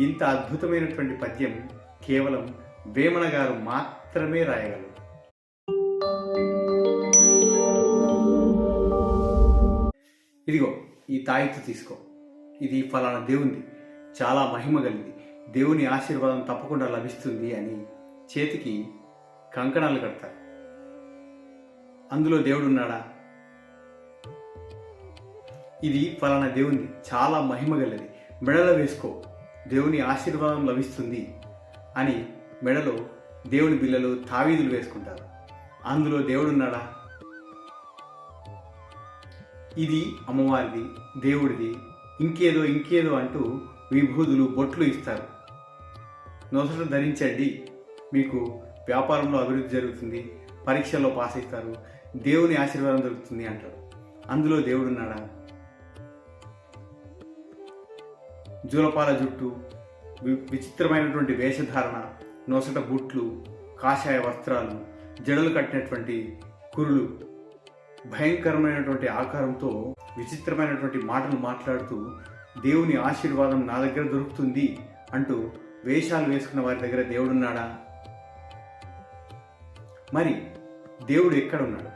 ఇంత అద్భుతమైనటువంటి పద్యం కేవలం వేమన గారు మాత్రమే రాయగలరు. ఇదిగో ఈ తాయిత్తు తీసుకో. ఇది ఫలానా దేవుంది చాలా మహిమ కలిగింది. దేవుని ఆశీర్వాదం తప్పకుండా లభిస్తుంది అని చేతికి కంకణాలు కడతారు. అందులో దేవుడు ఉన్నాడా ఇది ఫలానా దేవుంది చాలా మహిమ గలది. మెడలో వేసుకో. దేవుని ఆశీర్వాదం లభిస్తుంది అని మెడలో దేవుని బిల్లలు తావీదులు వేసుకుంటారు. అందులో దేవుడున్నాడా? ఇది అమ్మవారిది దేవుడిది ఇంకేదో ఇంకేదో అంటూ విభూదులు బొట్లు ఇస్తారు. నొసలు ధరించండి మీకు వ్యాపారంలో అభివృద్ధి జరుగుతుంది పరీక్షల్లో పాస్ అవుతారు దేవుని ఆశీర్వాదం దొరుకుతుంది అంటారు. అందులో దేవుడున్నాడా? జూలపాల జుట్టు వి- విచిత్రమైనటువంటి వేషధారణ నొసట బుట్లు కాషాయ వస్త్రాలు జడలు కట్టినటువంటి కురులు భయంకరమైనటువంటి ఆకారంతో విచిత్రమైనటువంటి మాటలు మాట్లాడుతూ దేవుని ఆశీర్వాదం నా దగ్గర దొరుకుతుంది అంటూ వేషాలు వేసుకున్న వారి దగ్గర దేవుడున్నాడా? మరి దేవుడు ఎక్కడ ఉన్నాడు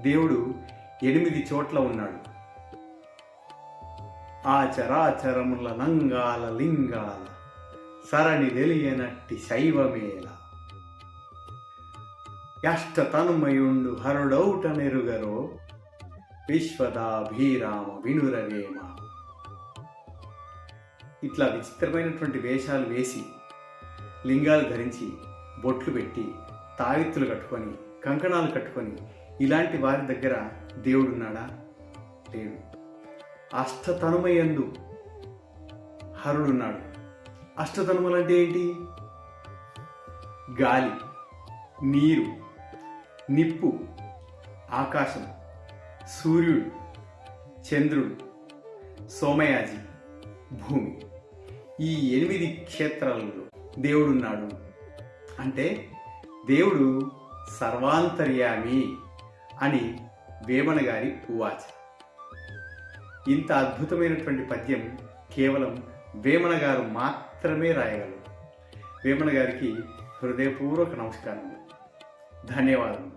దేవుడు ఎనిమిది చోట్ల ఉన్నాడు. ఆ చరాచరముల నంగాల లింగాల సరణి తెలియనట్టి శైవమేళ. యష్ట తనుమయుండు హరుడౌట నెరుగరో విశ్వదాభీరామ వినురవేమ. ఇట్లా విచిత్రమైనటువంటి వేషాలు వేసి లింగాలు ధరించి బొట్లు పెట్టి తావిత్తులు కట్టుకొని కంకణాలు కట్టుకొని ఇలాంటి వారి దగ్గర దేవుడున్నాడా? లేడు. అష్టతనుమయందు హరుడున్నాడు. అష్టతనుమలు అంటే ఏంటి? గాలి నీరు నిప్పు ఆకాశం సూర్యుడు చంద్రుడు సోమయాజి భూమి. ఈ ఎనిమిది క్షేత్రాలలో దేవుడున్నాడు. అంటే దేవుడు సర్వాంతర్యామి అని వేమన గారి ఉవాచ ఇంత అద్భుతమైనటువంటి పద్యం కేవలం వేమన గారు మాత్రమే రాయగలరు. వేమన గారికి హృదయపూర్వక నమస్కారం ధన్యవాదాలు